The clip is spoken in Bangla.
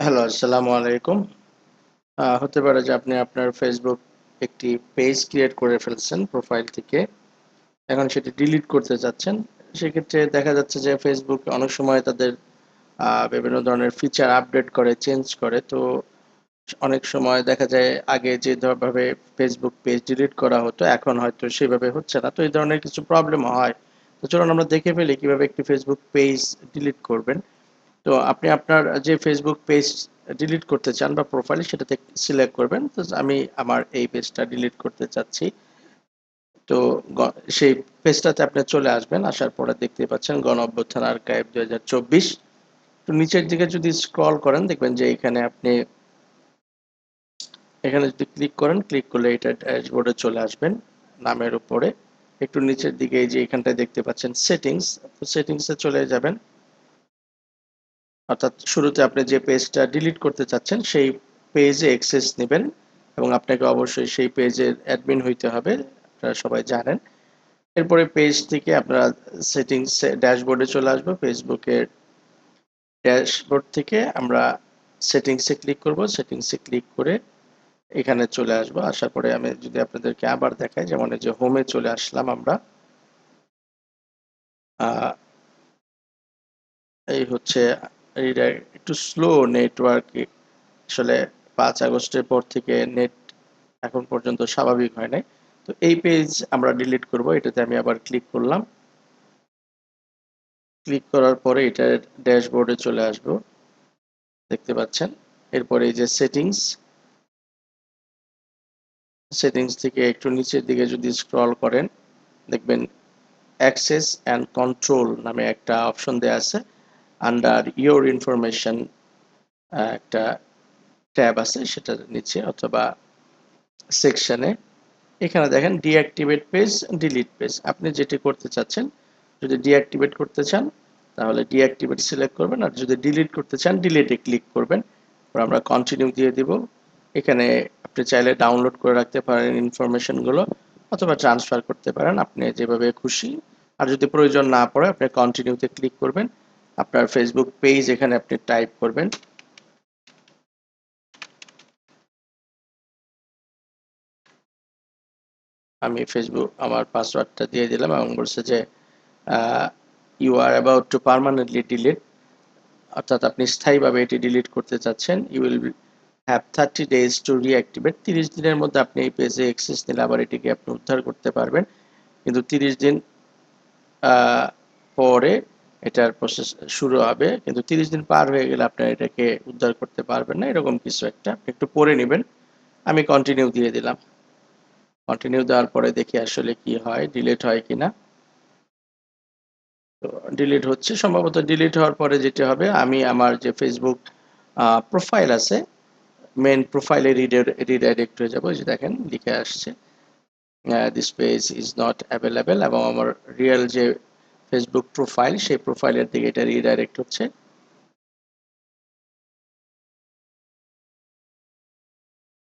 হ্যালো, আসসালামু আলাইকুম। হতে পারে যে আপনি আপনার ফেসবুক একটি পেজ ক্রিয়েট করে ফেলছেন প্রোফাইল থেকে। এখন সেটি ডিলিট করতে চাচ্ছেন। সেক্ষেত্রে দেখা যাচ্ছে যে Facebook অনেক সময় তাদের বিভিন্ন ধরনের ফিচার আপডেট করে, চেঞ্জ করে। তো অনেক সময় দেখা যায় আগে যে ধ ভাবে Facebook পেজ ডিলিট করা হতো, এখন হয়তো সেভাবে হচ্ছে না। তো এই ধরনের কিছু প্রবলেম হয়। তো চলুন আমরা দেখে ফেলি কীভাবে একটি ফেসবুক পেজ ডিলিট করবেন। তো আপনি আপনার যে ফেসবুক পেজ ডিলিট করতে চান বা প্রোফাইল সেটাতে সিলেক্ট করবেন। তো আমি আমার এই পেজটা ডিলিট করতে চাচ্ছি। তো সেই পেজটাতে আপনি চলে আসবেন। আসার পরে দেখতে পাচ্ছেন গণ অভ্যুত্থান আর্কাইভ ২০২৪ তো নিচের দিকে যদি স্ক্রল করেন দেখবেন যে এখানে আপনি এখানে যদি ক্লিক করেন, ক্লিক করলে এটা ড্যাশবোর্ডে চলে আসবেন নামের উপরে। একটু নিচের দিকে যে এখানটায় দেখতে পাচ্ছেন সেটিংস, তো সেটিংস চলে যাবেন। অর্থাৎ শুরুতে আপনি যে পেজটা ডিলিট করতে চাচ্ছেন, সেই পেজে অ্যাক্সেস নেবেন এবং আপনাকে অবশ্যই সেই পেজের অ্যাডমিন হইতে হবে। আপনারা সবাই জানেন। এরপরে পেজ থেকে আপনারা সেটিংস ড্যাশবোর্ডে চলে আসব। ফেসবুকের ড্যাশবোর্ড থেকে আমরা সেটিংসে ক্লিক করব। সেটিংসে ক্লিক করে এখানে চলে আসব। আসার পরে আমি যদি আপনাদেরকে আবার দেখাই, যেমন এই যে হোমে চলে আসলাম আমরা। এই হচ্ছে এইটা একটু স্লো নেটওয়ার্ক আসলে পাঁচ আগস্টের পর থেকে নেট এখন পর্যন্ত স্বাভাবিক হয় নাই। তো এই পেজ আমরা ডিলিট করব। এটাতে আমি আবার ক্লিক করলাম। ক্লিক করার পরে এটার ড্যাশবোর্ডে চলে আসব। দেখতে পাচ্ছেন। এরপরে এই যে সেটিংস সেটিংস থেকে একটু নিচের দিকে যদি স্ক্রল করেন, দেখবেন অ্যাক্সেস অ্যান্ড কন্ট্রোল নামে একটা অপশন দেয়া আছে। আন্ডার ইওর ইনফরমেশন একটা ট্যাব আছে সেটার নিচে অথবা সেকশনে এখানে দেখেন ডিঅ্যাক্টিভেট পেজ, ডিলিট পেজ। আপনি যেটি করতে চাচ্ছেন যদি ডিঅ্যাক্টিভেট করতে চান তাহলে ডিঅ্যাক্টিভেট সিলেক্ট করবেন আর যদি ডিলিট করতে চান ডিলিটে ক্লিক করবেন। আমরা কন্টিনিউ দিয়ে দিব। এখানে আপনি চাইলে ডাউনলোড করে রাখতে পারেন ইনফরমেশনগুলো অথবা ট্রান্সফার করতে পারেন আপনি যেভাবে খুশি। আর যদি প্রয়োজন না পড়ে আপনি কন্টিনিউতে ক্লিক করবেন। আপনার ফেসবুক পেজ এখানে আপনি টাইপ করবেন। আমি ফেসবুক আমার পাসওয়ার্ডটা দিয়ে দিলাম এবং বলছে যে you are about to permanently delete অর্থাৎ আপনি স্থায়ীভাবে এটি ডিলিট করতে চাচ্ছেন। You will have 30 days to reactivate 30 দিনের মধ্যে আপনি এই পেজে অ্যাক্সেস নিলে আবার এটিকে আপনি উদ্ধার করতে পারবেন। কিন্তু 30 দিন পরে এটার প্রসেস শুরু হবে। কিন্তু 30 দিন পার হয়ে গেলে আপনার এটাকে উদ্ধার করতে পারবেন না। এরকম কিছু একটা। একটু পড়ে নেবেন আমি কন্টিনিউ দিয়ে দিলাম। কন্টিনিউ দেওয়ার পরে দেখি আসলে কি হয়, ডিলিট হয় কিনা। তো ডিলিট হচ্ছে। সম্ভবত ডিলিট হওয়ার পরে যেটা হবে আমি আমার যে ফেসবুক প্রোফাইল আছে, মেন প্রোফাইলে রিডাইরেক্ট হয়ে যাব। যে দেখেন লিখে আসছে। This page is not available এবং আমার রিয়াল যে Facebook প্রোফাইল সেই প্রোফাইলের দিকে এটা রিডাইরেক্ট হচ্ছে।